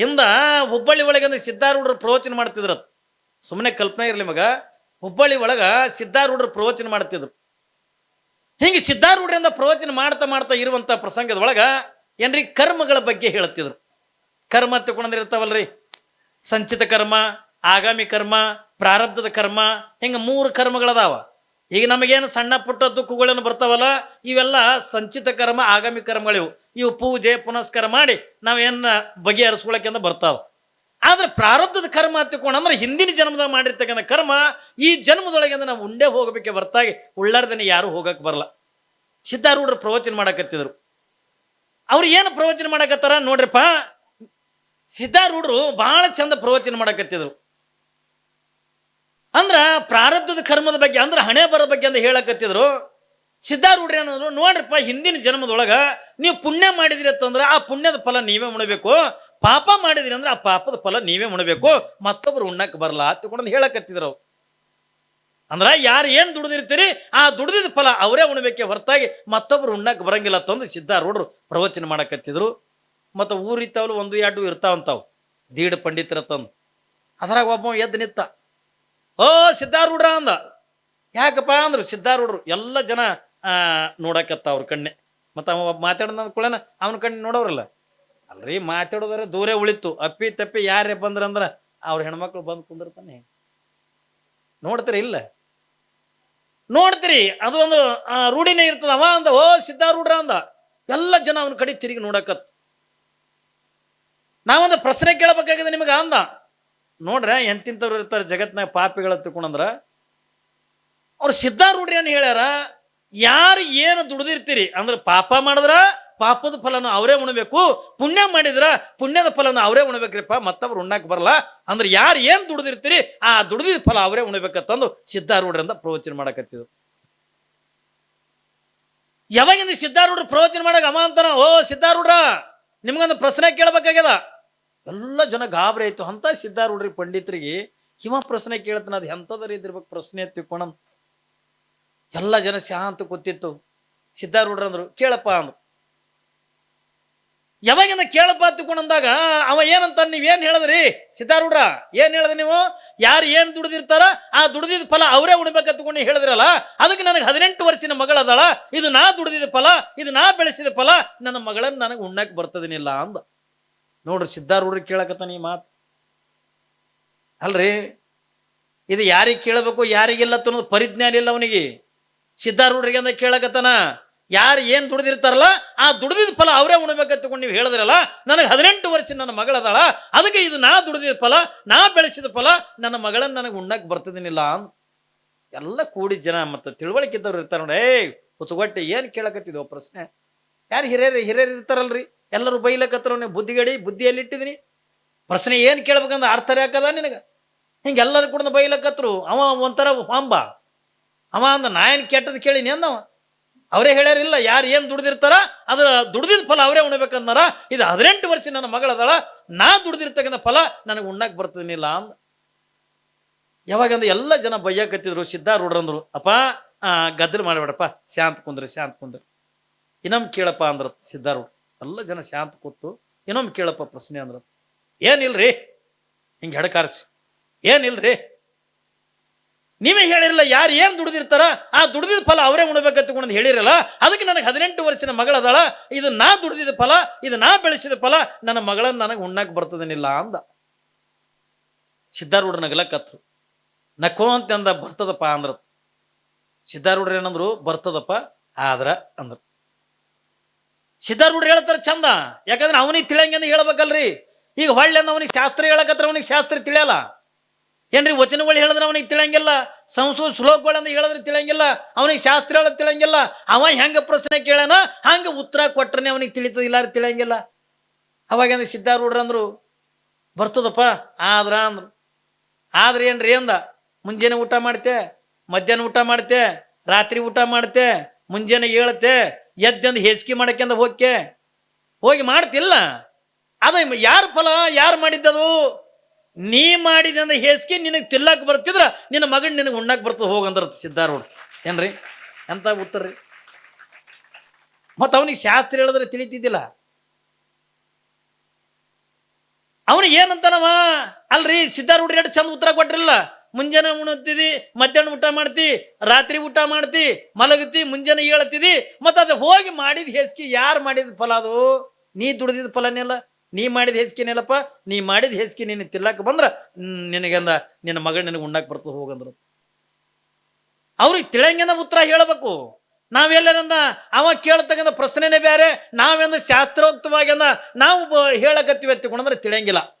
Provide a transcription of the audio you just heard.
ಹಿಂದ ಹುಬ್ಬಳ್ಳಿ ಒಳಗೆ ಅಂದ್ರೆ ಸಿದ್ಧಾರೂಢರು ಪ್ರವಚನ ಮಾಡ್ತಿದ್ರು ಸುಮ್ಮನೆ ಕಲ್ಪನೆ ಇರಲಿ ಮಗ. ಹುಬ್ಬಳ್ಳಿ ಒಳಗ ಸಿದ್ಧಾರೂಢರು ಪ್ರವಚನ ಮಾಡ್ತಿದ್ರು. ಹಿಂಗೆ ಸಿದ್ಧಾರೂಢರಿಂದ ಪ್ರವಚನ ಮಾಡ್ತಾ ಮಾಡ್ತಾ ಇರುವಂಥ ಪ್ರಸಂಗದ ಒಳಗ ಏನ್ರಿ ಕರ್ಮಗಳ ಬಗ್ಗೆ ಹೇಳ್ತಿದ್ರು. ಕರ್ಮ ತಗೊಂಡ್ರೆ ಇರ್ತಾವಲ್ರಿ. ಸಂಚಿತ ಕರ್ಮ, ಆಗಾಮಿ ಕರ್ಮ, ಪ್ರಾರಬ್ಧದ ಕರ್ಮ, ಹಿಂಗ ಮೂರು ಕರ್ಮಗಳದಾವ. ಈಗ ನಮಗೇನು ಸಣ್ಣ ಪುಟ್ಟ ದುಃಖಗಳೇನು ಬರ್ತಾವಲ್ಲ, ಇವೆಲ್ಲ ಸಂಚಿತ ಕರ್ಮ, ಆಗಾಮಿ ಕರ್ಮಗಳಿವು. ಇವು ಪೂಜೆ ಪುನಸ್ಕಾರ ಮಾಡಿ ನಾವೇನ ಬಗೆಹರಿಸ್ಕೊಳಕ್ಕೆ ಬರ್ತಾವ. ಆದ್ರೆ ಪ್ರಾರಬ್ಧದ ಕರ್ಮ ಹತ್ತಿಕೊಂಡ್ರೆ ಹಿಂದಿನ ಜನ್ಮದಾಗ ಮಾಡಿರ್ತಕ್ಕಂಥ ಕರ್ಮ ಈ ಜನ್ಮದೊಳಗೆ ಅಂದ್ರೆ ನಾವು ಉಂಡೆ ಹೋಗಬೇಕೆ ಹೊರತಾಗಿ ಉಳ್ಳಾರ್ದನೆ ಯಾರು ಹೋಗಕ್ಕೆ ಬರಲ್ಲ. ಸಿದ್ಧಾರೂಢರು ಪ್ರವಚನ ಮಾಡಕತ್ತಿದ್ರು. ಅವ್ರು ಏನು ಪ್ರವಚನ ಮಾಡಕತ್ತಾರ ನೋಡ್ರಿಪ್ಪ. ಸಿದ್ಧಾರೂಢರು ಬಹಳ ಚಂದ ಪ್ರವಚನ ಮಾಡಕತ್ತಿದ್ರು. ಅಂದ್ರ ಪ್ರಾರಬ್ಧದ ಕರ್ಮದ ಬಗ್ಗೆ, ಅಂದ್ರೆ ಹಣೆ ಬರೋ ಬಗ್ಗೆ ಅಂತ ಹೇಳಕತ್ತಿದ್ರು. ಸಿದ್ಧಾರೂಢರು ಏನಂದ್ರು ನೋಡ್ರಿಪ್ಪ, ಹಿಂದಿನ ಜನ್ಮದೊಳಗೆ ನೀವು ಪುಣ್ಯ ಮಾಡಿದಿರಿ ಅಂತಂದ್ರೆ ಆ ಪುಣ್ಯದ ಫಲ ನೀವೇ ಉಣಬೇಕು. ಪಾಪ ಮಾಡಿದಿರಿ ಅಂದ್ರೆ ಆ ಪಾಪದ ಫಲ ನೀವೇ ಉಣಬೇಕು. ಮತ್ತೊಬ್ರು ಉಣ್ಣಕ್ಕೆ ಬರಲ್ಲ ತಿಳ್ಕೊಂಡು ಹೇಳಕತ್ತಿದ್ರು ಅವ್ರು. ಅಂದ್ರೆ ಯಾರು ಏನು ದುಡ್ದಿರ್ತೀರಿ, ಆ ದುಡ್ದಿದ ಫಲ ಅವರೇ ಉಣಬೇಕೆ ಹೊರತಾಗಿ ಮತ್ತೊಬ್ರು ಉಣ್ಣಕ್ಕೆ ಬರಂಗಿಲ್ಲ ತಂದು ಸಿದ್ಧಾರೂಢರು ಪ್ರವಚನ ಮಾಡಕತ್ತಿದ್ರು. ಮತ್ತು ಊರಿತ್ತವಲು ಒಂದು ಎರಡು ಇರ್ತಾವಂತಾವು. ದೀಡ್ ಪಂಡಿತರ ತಂದು ಅದ್ರಾಗ ಒಬ್ಬ ಎದ್ದು ನಿತ್ತ ಓ ಸಿದ್ಧಾರೂಢ್ರ ಅಂದ. ಯಾಕಪ್ಪ ಅಂದ್ರು, ಸಿದ್ಧಾರೂಢರು ಎಲ್ಲ ಜನ ನೋಡಕತ್ತ ಅವ್ರ ಕಣ್ಣೆ. ಮತ್ತು ಅವ ಮಾತಾಡಿದ ಕೂಡನ ಅವನ ಕಣ್ಣು ನೋಡೋರಲ್ಲ ಅಲ್ರಿ, ಮಾತಾಡೋದ್ರೆ ದೂರೇ ಉಳಿತು. ಅಪ್ಪಿ ತಪ್ಪಿ ಯಾರೇ ಬಂದ್ರಂದ್ರ ಅವ್ರ ಹೆಣ್ಮಕ್ಳು ಬಂದು ಕುಂದಿರ್ತಾನೆ. ನೋಡ್ತೀರಿ ಇಲ್ಲ? ನೋಡ್ತೀರಿ, ಅದು ಒಂದು ರೂಢಿನೇ ಇರ್ತದ. ಅವ ಅಂದ, ಓ ಸಿದ್ಧಾರೂಢ್ರ ಅಂದ. ಎಲ್ಲ ಜನ ಅವನ ಕಡೆ ತಿರುಗಿ ನೋಡಕತ್ ನಾವೊಂದು ಪ್ರಶ್ನೆ ಕೇಳಬೇಕಾಗಿದೆ ನಿಮಗೆ ಅಂದ. ನೋಡ್ರ, ಎಂತಿಂಥವ್ರು ಇರ್ತಾರೆ ಜಗತ್ನಾಗ ಪಾಪಿಗಳ ತಿಳ್ಕೊಂಡ್ರ ಅವ್ರು ಸಿದ್ಧಾರೂಢ್ರಿ ಏನು ಹೇಳ್ಯಾರ ಯಾರು ಏನು ದುಡ್ದಿರ್ತೀರಿ? ಅಂದ್ರೆ ಪಾಪ ಮಾಡಿದ್ರ ಪಾಪದ ಫಲನ ಅವರೇ ಉಣಬೇಕು. ಪುಣ್ಯ ಮಾಡಿದ್ರ ಪುಣ್ಯದ ಫಲನ ಅವರೇ ಉಣಬೇಕ್ರಿಪ್ಪ. ಮತ್ತವ್ರು ಉಣ್ಣಾಕ್ ಬರಲ್ಲ. ಅಂದ್ರೆ ಯಾರು ಏನು ದುಡ್ದಿರ್ತೀರಿ ಆ ದುಡ್ದಿದ ಫಲ ಅವರೇ ಉಣಬೇಕಂತಂದು ಸಿದ್ಧಾರೂಢರಿಂದ ಪ್ರವಚನ ಮಾಡಕತ್ತಿದ್ರು. ಯಾವಾಗಿಂದ ಸಿದ್ಧಾರೂಢರು ಪ್ರವಚನ ಮಾಡಕ್ ಅವ ಅಂತಾನ? ಓ ಸಿದ್ಧಾರೂಢ ನಿಮ್ಗೊಂದು ಪ್ರಶ್ನೆ ಕೇಳಬೇಕಾಗ್ಯದ? ಎಲ್ಲ ಜನ ಗಾಬರಿ ಆಯ್ತು. ಅಂತ ಸಿದ್ಧಾರೂಢ್ರಿ ಪಂಡಿತರಿಗೆ ಹಿಮ ಪ್ರಶ್ನೆ ಕೇಳ್ತಾನ. ಅದು ಎಂಥದ್ರಿ ಇದ್ರ ಬಗ್ಗೆ ಪ್ರಶ್ನೆ ತಿಳ್ಕೊಣ ಎಲ್ಲ ಜನ ಶಾಂತ ಕೂತಿತ್ತು. ಸಿದ್ಧಾರೂಢ್ರ ಅಂದ್ರು, ಕೇಳಪ್ಪ ಅಂದ್ರು. ಯಾವಾಗಿಂದ ಕೇಳಪ್ಪ ಅಂದಾಗ ಅವ ಏನಂತ ನೀವೇನ್ ಹೇಳಿದ್ರಿ? ಸಿದ್ಧಾರೂಢ್ರ, ಏನು ಹೇಳಿದ್ರಿ ನೀವು? ಯಾರು ಏನು ದುಡಿದಿರ್ತಾರ, ಆ ದುಡ್ದಿದ ಫಲ ಅವರೇ ಉಣ್ಬೇಕಂತ ತಗೊಂಡು ಹೇಳಿದ್ರಲ್ಲ, ಅದಕ್ಕೆ ನನಗೆ ಹದಿನೆಂಟು ವರ್ಷದ ಮಗಳದಾಳ ಇದು ನಾ ದುಡ್ದಿದ ಫಲ, ಇದು ನಾ ಬೆಳೆಸಿದ ಫಲ, ನನ್ನ ಮಗಳನ್ನ ನನಗೆ ಉಣ್ಣಕ್ ಬರ್ತದನಿಲ್ಲ ಅಂದ. ನೋಡ್ರಿ ಸಿದ್ಧಾರೂಢ್ರಿಗೆ ಕೇಳಕತ್ತಾನ ಈ ಮಾತು. ಅಲ್ರಿ? ಇದು ಯಾರಿಗೆ ಕೇಳಬೇಕು ಯಾರಿಗಿಲ್ಲ ಅನ್ನೋದು ಪರಿಜ್ಞಾನ ಇಲ್ಲ ಅವನಿಗೆ. ಸಿದ್ಧಾರೂಢರಿಗೆ ಅಂತ ಕೇಳಕತ್ತಾನ. ಯಾರು ಏನು ದುಡಿದಿರ್ತಾರಲ್ಲ, ಆ ದುಡ್ದಿದ ಫಲ ಅವರೇ ಉಣಬೇಕಂತ ತಗೊಂಡು ನೀವು ಹೇಳಿದ್ರಲ್ಲ, ನನಗೆ ಹದಿನೆಂಟು ವರ್ಷ ನನ್ನ ಮಗಳದಾಳ ಅದಕ್ಕೆ ಇದು ನಾ ದುಡಿದಿದ ಫಲ, ನಾ ಬೆಳೆಸಿದ ಫಲ, ನನ್ನ ಮಗಳನ್ನ ನನಗೆ ಉಣ್ಣಕ್ಕೆ ಬರ್ತದೇನಿಲ್ಲ ಅಂತ. ಎಲ್ಲ ಕೂಡಿ ಜನ ಮತ್ತು ತಿಳುವಳಿಕೆ ಇದ್ದವ್ರು ಇರ್ತಾರೆ ನೋಡಿ. ಏಯ್, ಹುಚ್ಚುಗಟ್ಟೆ, ಏನು ಕೇಳಕತ್ತಿದ್ವು ಪ್ರಶ್ನೆ. ಯಾರು ಹಿರಿಯರು ಹಿರಿಯರು ಇರ್ತಾರಲ್ರಿ? ಎಲ್ಲರೂ ಬೈಲಕತ್ತಾರ ನೀವು, ಬುದ್ಧಿಗಡಿ, ಬುದ್ಧಿಯಲ್ಲಿ ಇಟ್ಟಿದ್ದೀನಿ ಪ್ರಶ್ನೆ ಏನು ಕೇಳ್ಬೇಕಂದ್ರೆ ಅರ್ಥ ಯಾಕದ ನಿನಗೆ? ಹಿಂಗೆ ಎಲ್ಲರೂ ಕೂಡ ಬೈಲಕತ್ರು. ಅವ ಒಂಥರ ಹಾಂಬ ಅವ ಅಂದ ನಾ ಏನು ಕೆಟ್ಟದ್ದು ಕೇಳೀನಿ ಅಂದವ. ಅವರೇ ಹೇಳ್ಯಾರಿಲ್ಲ ಯಾರು ಏನು ದುಡ್ದಿರ್ತಾರ, ಅದರ ದುಡ್ದಿದ ಫಲ ಅವರೇ ಉಣ್ಬೇಕಂದಾರ. ಇದು ಹದಿನೆಂಟು ವರ್ಷ ನನ್ನ ಮಗಳದಳ, ನಾ ದುಡ್ದಿರ್ತಕ್ಕಂಥ ಫಲ ನನಗೆ ಉಣ್ಣಕ್ಕೆ ಬರ್ತದೇನಿಲ್ಲ ಅಂದ. ಯಾವಾಗಂದ್ರೆ ಎಲ್ಲ ಜನ ಬೈಯಕತ್ತಿದ್ರು, ಸಿದ್ಧಾರೂಢರಂದ್ರು, ಅಪ್ಪ ಗದ್ದಲ ಮಾಡಬೇಡಪ್ಪ, ಶಾಂತ ಕುಂದ್ರಿ ಶಾಂತ ಕುಂದ್ರಿ. ಇನ್ನೊಮ್ಮೆ ಕೇಳಪ್ಪ ಅಂದ್ರ ಸಿದ್ಧಾರೂಢ, ಎಲ್ಲ ಜನ ಶಾಂತ ಕೂತು, ಇನ್ನೊಮ್ಮೆ ಕೇಳಪ್ಪ ಪ್ರಶ್ನೆ ಅಂದ್ರ, ಏನಿಲ್ರಿ, ಹಿಂಗೆ ಹೆಡಕಾರಿಸಿ, ಏನಿಲ್ರಿ? ನೀವೇ ಹೇಳಿರಲ್ಲ, ಯಾರು ಏನು ದುಡ್ದಿರ್ತಾರ, ಆ ದುಡ್ದಿದ ಫಲ ಅವರೇ ಉಣ್ಬೇಕಂತ ಹೇಳಿರಲ್ಲ, ಅದಕ್ಕೆ ನನಗೆ ಹದಿನೆಂಟು ವರ್ಷದ ಮಗಳದಾಳ ಇದು ನಾ ದುಡ್ದಿದ ಫಲ, ಇದು ನಾ ಬೆಳೆಸಿದ ಫಲ, ನನ್ನ ಮಗಳನ್ನ ನನಗೆ ಉಣ್ಣಕ್ಕೆ ಬರ್ತದನಿಲ್ಲ ಅಂದ. ಸಿದ್ಧಾರೂಢ ನಗಲಕತ್ರು. ನಕ್ಕೋ ಅಂತ ಅಂದ ಬರ್ತದಪ್ಪ ಅಂದ್ರ. ಸಿದ್ಧಾರೂಢರು ಏನಂದ್ರು, ಬರ್ತದಪ್ಪ ಆದ್ರ ಅಂದ್ರು. ಸಿದ್ಧಾರೂಢರು ಹೇಳ್ತಾರೆ, ಚಂದ, ಯಾಕಂದ್ರೆ ಅವನಿಗೆ ತಿಳಿಯಂಗೆ ಹೇಳ್ಬೇಕಲ್ರಿ. ಈಗ ಹೊಳ್ಳೆ ಅವನಿಗೆ ಶಾಸ್ತ್ರ ಹೇಳಕತ್ರ, ಅವನಿಗೆ ಶಾಸ್ತ್ರ ತಿಳಿಯಲ್ಲ. ಏನ್ರಿ ವಚನಗಳು ಹೇಳಿದ್ರೆ ಅವನಿಗೆ ತಿಳಿಯಂಗಿಲ್ಲ? ಸಂಸ್ಕೃತ ಶ್ಲೋಕಗಳಂದ ಹೇಳಿದ್ರೆ ತಿಳಿಯಂಗಿಲ್ಲ? ಅವನಿಗೆ ಶಾಸ್ತ್ರ ಹೇಳೋದು ತಿಳಿಯಂಗಿಲ್ಲ? ಅವ ಹೆಂಗೆ ಪ್ರಶ್ನೆ ಕೇಳೋಣ ಹಂಗ ಉತ್ತರ ಕೊಟ್ರನೆ ಅವನಿಗೆ ತಿಳಿತದ ತಿಳಿಯಂಗಿಲ್ಲ. ಅಂದ್ರೆ ಸಿದ್ಧಾರೂಢರು ಅಂದ್ರು, ಬರ್ತದಪ್ಪ, ಆದ್ರ ಅಂದ್ರು. ಆದ್ರೆ ಏನ್ರಿ ಅಂದ, ಮುಂಜಾನೆ ಊಟ ಮಾಡ್ತೆ, ಮಧ್ಯಾಹ್ನ ಊಟ ಮಾಡ್ತೆ, ರಾತ್ರಿ ಊಟ ಮಾಡ್ತೆ, ಮುಂಜಾನೆ ಹೇಳತ್ತೆ ಎದ್ದಂದು ಹೇಸಿಗೆ ಮಾಡಕ್ಕೆಂದ ಹೋಗ್ಕೆ. ಹೋಗಿ ಮಾಡ್ತಿಲ್ಲ. ಅದ ಯಾರ ಫಲ, ಯಾರು ಮಾಡಿದ್ದದು? ನೀ ಮಾಡಿದಂದ ಹೇಸಿಗೆ ನಿನಗೆ ತಿಲ್ಲಕ್ಕೆ ಬರ್ತಿದ್ರ, ನಿನ್ನ ಮಗನ ನಿನಗೆ ಉಣ್ಣಕ್ಕೆ ಬರ್ತದೆ ಹೋಗಂದ್ರ ಸಿದ್ಧಾರೂಢ ಏನ್ರಿ? ಎಂತ ಉತ್ತರ ರೀ? ಮತ್ತು ಅವನಿಗೆ ಶಾಸ್ತ್ರ ಹೇಳಿದ್ರೆ ತಿಳಿತಿದ್ದಿಲ್ಲ. ಅವನು ಏನಂತಾನವ? ಅಲ್ರಿ ಸಿದ್ಧಾರೂಢ ಎರಡು ಚಂದ ಉತ್ತರ ಕೊಟ್ಟಿರಲ್ಲ ಮುಂಜಾನೆ ಉಣತಿದಿ, ಮಧ್ಯಾಹ್ನ ಊಟ ಮಾಡ್ತಿ, ರಾತ್ರಿ ಊಟ ಮಾಡ್ತಿ, ಮಲಗತಿ, ಮುಂಜಾನೆ ಹೇಳ್ತಿದಿ ಮತ್ತ ಅದು ಹೋಗಿ ಮಾಡಿದ ಹೆಸ್ಕಿ ಯಾರು ಮಾಡಿದ ಫಲ ಅದು? ನೀ ದುಡಿದಿದ ಫಲನೆಲ್ಲ ನೀ ಮಾಡಿದ ಹೇಸಿಗೆನೇಲಪ್ಪ ನೀ ಮಾಡಿದ ಹೇಸಿಗೆ ನೀನು ತಿಲ್ಲಕ್ಕೆ ಬಂದ್ರ ನಿನಗೆಂದ ನಿನ್ನ ಮಗ ನಿನಗೆ ಉಣ್ಣಾಕ್ ಬರ್ತದೆ ಹೋಗಂದ್ರು ಅವ್ರಿಗೆ ತಿಳಂಗಿನ ಉತ್ತರ ಹೇಳಬೇಕು. ನಾವೆಲ್ಲರಂದ ಅವ ಕೇಳ್ತಕ್ಕಂಥ ಪ್ರಶ್ನೆನೇ ಬೇರೆ ನಾವೆಂದ ಶಾಸ್ತ್ರೋಕ್ತವಾಗಿ ನಾವು ಬ- ಹೇಳಕತ್ತೀವಿ ಎತ್ತಿಕೊಂಡ್ರೆ ತಿಳಿಯಂಗಿಲ್ಲ